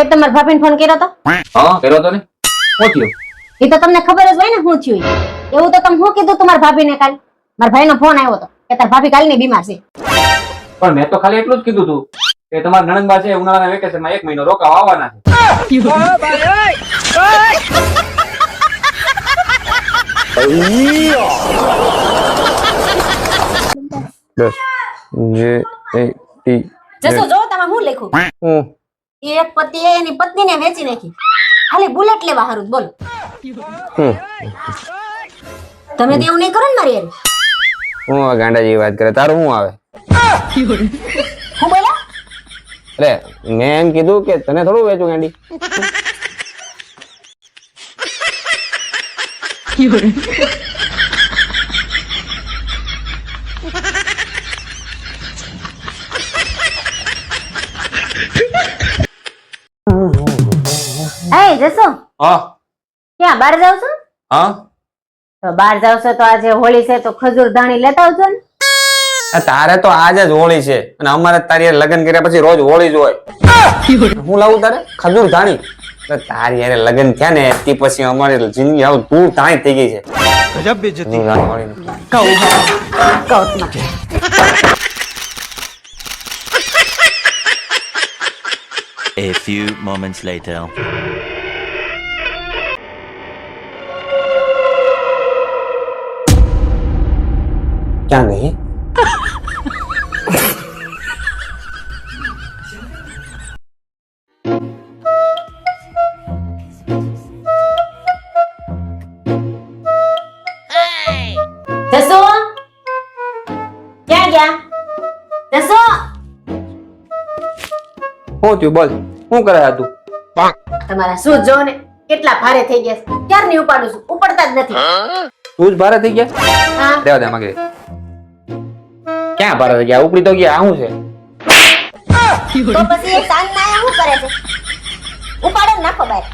તે તમારા ભાભીને ફોન કર્યો તો? હા કર્યો તો ને. શું થયું? એ તો તમને ખબર જ હોય ને શું થયું એવું તો તમે શું કીધું તમારા ભાભીને કાલ? મારા ભાઈનો ફોન આવ્યો હતો કે તાર ભાભી કાલની બીમાર છે. પણ મેં તો ખાલી એટલું જ કીધું તું કે તમારા નણંદબા છે ઉનાળાના વેકેશનમાં એક મહિનો રોકાવા આવવાના છે. દસ જે એ ટી જશો જો તમે હું લખું હું એક પતિ એની પત્નીને વેચી નાખી. ખાલી બુલેટ લેવા હારું બોલ. તમે તો એવું નહીં કરો ને મારી હારે. હું આ ગાંડા વાત કરે? તારું શું આવે? હું અરે મેં એમ કીધું કે તને થોડું વેચું ગાંડી. એ જશો? હા. ક્યાં બહાર જાવ છો? હા. તો બહાર જાવ છો તો આજે હોળી છે તો ખજૂર ધાણી લેતા આવજો ને. તારે તો આજે જ હોળી છે અને અમારે તારી લગ્ન કર્યા પછી રોજ હોળી જ હોય. હું લાવું તારે? ખજૂર ધાણી. તારી હારે લગ્ન થયા ને તે પછી અમારી જિંદગી આવું તું ધાણી થઈ ગઈ છે. ખજૂર ધાણી કહું કહું A few moments later. જશો ક્યાં ગયા? શું થયું? બોલ. શું કરે આ તું તમારા શું જો ને કેટલા ભારે થઈ ગયા. ક્યારની ઉપાડું છું? ઉપડતા જ નથી. તું જ ભારે થઈ ગયા? હા. રેવા દે માગે ક્યાં ભારે થઈ ગયા ઉપડી તો ગયા. આવું છે? તો પછી એ સાંજ ના શું કરે છે? ઉપાડે ને નાખો બહાર.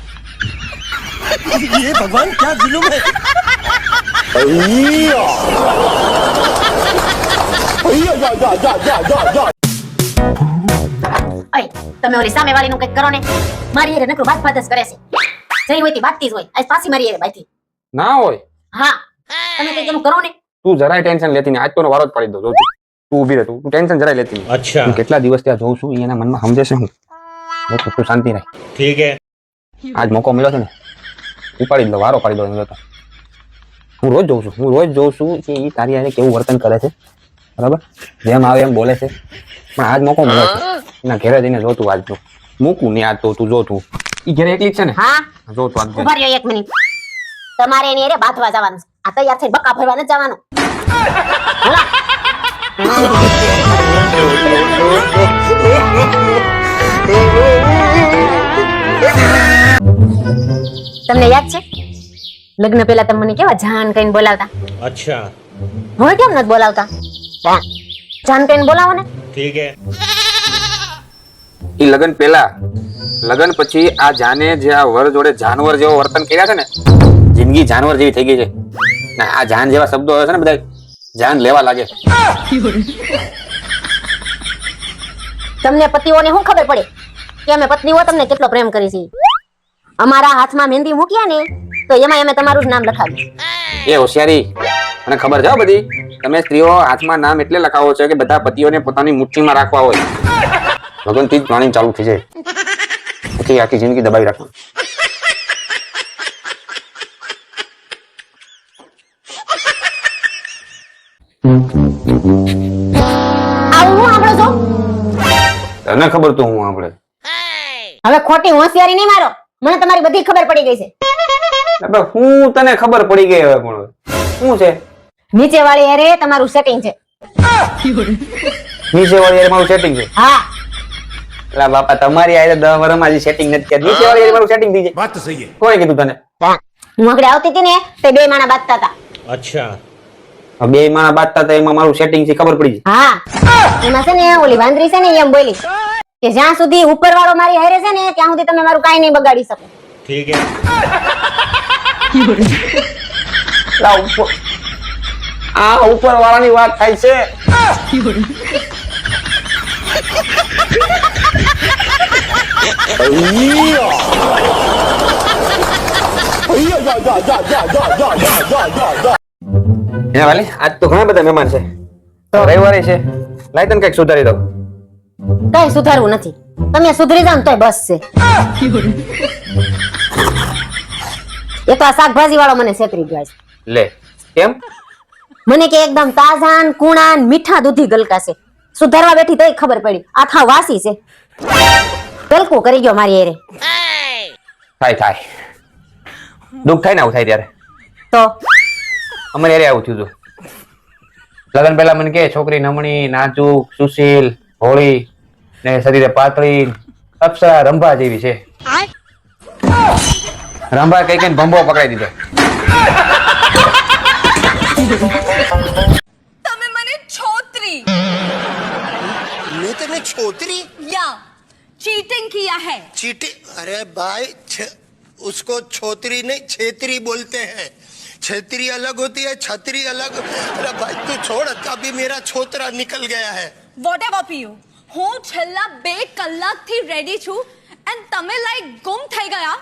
અય તમે ઓલી સામે વાળીનું કંઈક કરો ને. મારી એરે નકરું વાત વાત જ કરે છે. જઈ હોય તે બાતતી જ હોય. આજ પાછી મારી એરે બાકી ના હોય. હા. તમે કંઈક એનું કરો ને. તું જરાય ટેન્શન લેતી ને આજ તો વારો જ પાડી દો જો તું ઊભી રહે તું ટેન્શન જરાય લેતી અચ્છા. કેટલા દિવસ ત્યાં જોઉં છું એના મનમાં સમજે હું. બસ તું શાંતિ રાખ. ઠીક હે. આજ મોકો મળ્યો છે ને ઉપાડી લો વારો પાડી દો એમ હું રોજ જોઉં છું હું રોજ જોઉં છું કે એ તારી હારે કેવું વર્તન કરે છે. બરાબર? જેમ આવે એમ બોલે છે. પણ આજ મોકો મળ્યો છે. એના ઘેરે જઈને જોતું આજ તું મૂકું ને આજ તો તું જોતું ઈ ઘેરે એકલી છે ને? હા? જોતું આજ ઊભા રહ્યો એક મિનિટ. તમારે એની અરે બાંધવા જવાનું આ તૈયાર થઈને બકા ફરવા નથી જવાનું. તમને યાદ છે? લગ્ન પેલા તમે મને કેવા જાન કહીને બોલાવતા? અચ્છા. હવે કેમ નથી બોલાવતા? જાન કહીને બોલાવો ને ઠીક હે લગ્ન પેલા લગ્ન પછી આ જાને જે આ વર જોડે જાનવર જેવો વર્તન કર્યા છે ને જિંદગી જાનવર જેવી થઈ ગઈ છે. આ જાન જેવા શબ્દો આવે છે ને બધા જાન લેવા લાગે. તમને પતિઓને શું ખબર પડે? કે અમે પત્નીઓ તમને કેટલો પ્રેમ કરી છે અમારા હાથમાં મહેંદી મૂક્યા ને તો એમાં અમે તમારું જ નામ લખાવ્યું. એ હોશિયારી અને ખબર છે બધી. તમે સ્ત્રીઓ હાથમાં નામ એટલે લખાવો છો કે બધા પતિઓને પોતાની મુઠ્ઠીમાં રાખવા હોય. લગનથી જ પ્રાણી ચાલુ થઈ જાય. પછી આખી જિંદગી દબાવી રાખવા ખબર તો હું આપણે હવે ખોટી હોશિયારી નહીં મારો. મને તમારી બધી ખબર પડી ગઈ છે. હવે હું તને ખબર પડી ગઈ હવે પણ શું છે? નીચે વાળી અરે તમારું સેટિંગ છે. નીચે વાળી અરે મારું સેટિંગ છે? હા. લા બાપા તમારી આયે 10 વર્ષમાં હજી સેટિંગ નથી કર્યું. નીચે વાળી મારું સેટિંગ થઈ જાય વાત સહી છે કોણે કીધું તને? હું આગળ આવતી હતી ને તે બે માણા બાતતા હતા. અચ્છા. બે માણા બાટતા હતા એમાં મારું સેટિંગથી ખબર પડી હા. એમાં છે ને ઓલી વાંદરી છે ને એમ બોલી કે જ્યાં સુધી ઉપર વાળો મારી હારે છે ને ત્યાં સુધી તમે મારું કાઈ નહીં બગાડી શકો. ઠીક હે. આ ઉપર વાળાની વાત થાય છે. જા જા જા જા જા જા જા જા જા. હે વાલી આજ તો ઘણા બધા મહેમાન છે. રવિવારે છે. લાય તને કંઈક સુધારી દઉં. કઈ સુધારવું નથી. તમે સુધરી જાવ તોય બસ છે. એ તો આ શાકભાજી વાળો મને છેતરી ગયો છે. લે કેમ? મને કે એકદમ તાજા ને કુણા ને મીઠા દૂધી ગલકા છે. સુધારવા બેઠી તોય ખબર પડી. આખા વાસી છે. ગલકું કરી ગયો મારી એરે થાય થાય. દુઃખ થાય ને આવું થાય ત્યારે. તો? અમારે યારે આવું થયું હતું લગ્ન પહેલા મને કે છોકરી નમણી નાજુક સુશીલ હોળી ને શરીરે પાતળી અપ્સરા રંભા જેવી છે રંભા કઈ કઈ ભંભો પકડાઈ દીધો તમે મને છોતરી मैं तेने छोतरी યા चीटिंग किया है चीटी अरे भाई छ, उसको छोतरी नहीं छेतरी बोलते हैं छतरी અલગ હોતી है छतरी अलग अरे भाई तू छोड़ अभी मेरा छोतरा निकल गया है વોટ એવર પીયુ હું છેલ્લા બે કલાકથી રેડી છું એન્ડ તમે લાઈક ગુમ થઈ ગયા?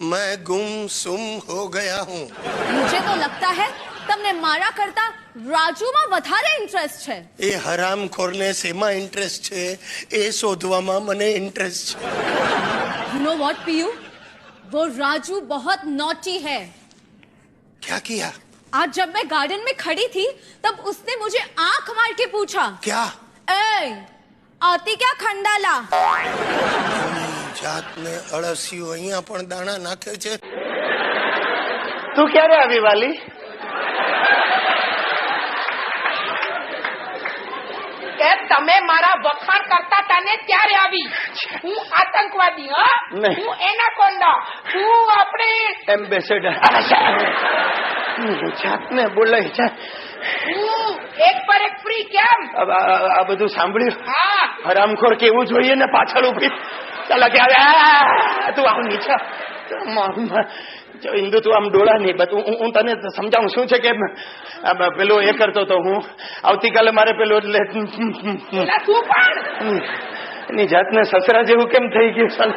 મેં ગુમ સુમ હો ગયા હું. मुझे તો લગતા है તમને મારા કરતા રાજુમાં વધારે ઇન્ટરેસ્ટ છે. એ હરામ ખોરને સેમાં ઇન્ટરેસ્ટ છે? એ શોધવામાં મને ઇન્ટરેસ્ટ છે. યુ નો વોટ પીયુ વો રાજુ બહોત નોટી હૈ क्या किया आज जब मैं गार्डन में खड़ी थी तब उसने मुझे आंख मार के पूछा क्या ए आती क्या खंडाला જાતને અળસિયું અહીંયા પણ દાણા નાખે છે તું ક્યારે આવી વાલી તમે મારા વખાણ કરતા તને ક્યારે ત્યારે આવી. હું આતંકવાદી હા? હું એના કોંડા હું આપણે એમ્બેસેડર. જાતને બોલાય છે હું એક પર એક ફ્રી કેમ? આ- બધું સાંભળ્યું? હા. હરામખોર કેવું જોઈએ ને પાછળ ઊભી ચાલ કે તું આવ નીચે. તું આમ ડોળા નહીં બધું હું- તને સમજાવું શું છે કે પેલો એ કરતો તો હું આવતીકાલે મારે પેલો એટલે એની જાતને સસરા જેવું કેમ થઈ ગયું?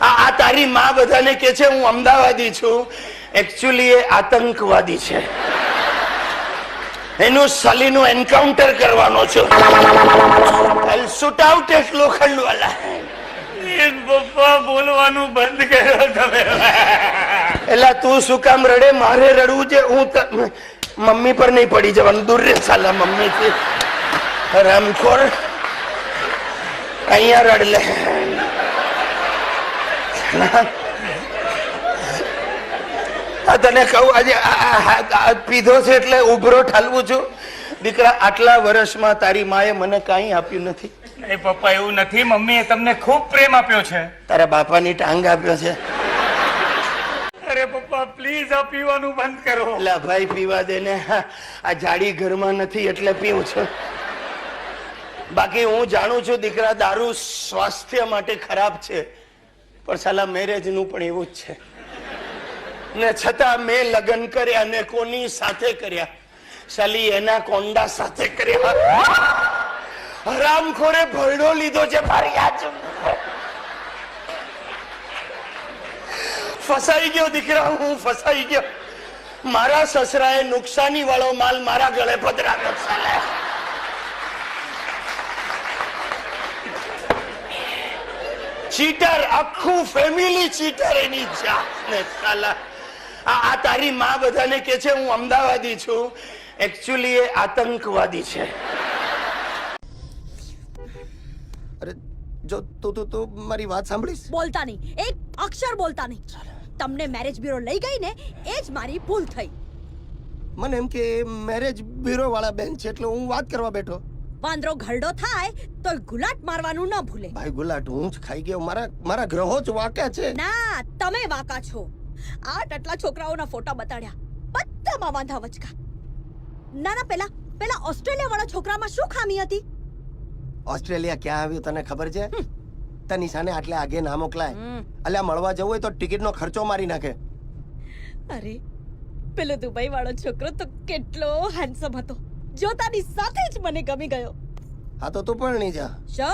આ તારી માં બધાને કે છે હું અમદાવાદી છું. એકચ્યુઅલી એ આતંકવાદી છે. એનું સલીનું એન્કાઉન્ટર કરવાનો છું. શૂટ આઉટ એક લોખંડ વાલા પપ્પા બોલવાનું બંધ કર્યો તમે. એટલે તું શું કામ રડે? મારે રડવું છે. હું મમ્મી પર નહીં પડી જવાનું. દૂર રે સાલા મમ્મી થી રામખોર અહીંયા રડ લે. આ તને કહું, આજે પીધો છે એટલે ઉભરો ઠાલવું છું. દીકરા આટલા વર્ષમાં તારી માએ મને કાંઈ આપ્યું નથી? એ પપ્પા એવું નથી. મમ્મીએ તમને ખૂબ પ્રેમ આપ્યો છે. તારા બાપાની ટાંગ આપ્યો છે. અરે પપ્પા પ્લીઝ આ પીવાનું બંધ કરો. એટલે ભાઈ પીવા દે ને. આ જાડી ઘરમાં નથી એટલે પીવું છું. બાકી હું જાણું છું દીકરા દારૂ સ્વાસ્થ્ય માટે ખરાબ છે. પણ સાલા મેરેજનું પણ એવું જ છે. ને છતાં મેં લગ્ન કર્યા ને કોની સાથે કર્યા? સાલી, એના કોંડા સાથે કર્યા. હરામખોરે ભરડો લીધો છે મારી ફસાઈ ગયો દીકરા, હું ફસાઈ ગયો. મારા સસરાએ નુકસાની વાળો માલ મારા ગળે પધરાવ્યો સાલા. ચીટર, આખું ફેમિલી ચીટર એની જાત ને સાલા આ તારી માં બધાને કે છે, હું અમદાવાદી છું. એકચ્યુઅલી એ આતંકવાદી છે. અરે જો તું તું તું મારી વાત સાંભળીશ? બોલતા નહીં. એક અક્ષર બોલતા નહીં. તમને મેરેજ બ્યુરો લઈ ગઈ ને એ જ મારી ભૂલ થઈ. મને એમ કે મેરેજ બ્યુરો વાળા બેન છે એટલે હું વાત કરવા બેઠો. વાંદરો ઘરડો થાય તો ગુલાટ મારવાનું ન ભૂલે. ભાઈ ગુલાટ હું જ ખાઈ ગયો. મારા મારા ગ્રહો જ વાક્યા છે. ના તમે વાકા છો. આઠ આટલા છોકરાઓના ફોટા બતાડ્યા. બધામાં વાંધા વચકા. ના ના પેલા પેલા ઓસ્ટ્રેલિયા વાળા છોકરામાં શું ખામી હતી? ઓસ્ટ્રેલિયા ક્યાં આવ્યું તને ખબર છે? તની નિશાને આટલે આગે ના મોકલાય. અલ્યા મળવા જવું હોય તો ટિકિટનો ખર્ચો મારી નાખે. અરે પેલો દુબઈ વાળો છોકરો તો કેટલો હેન્ડસમ હતો. જોતાની સાથે જ મને ગમી ગયો. હા તો તું પણ નહીં જા. શો?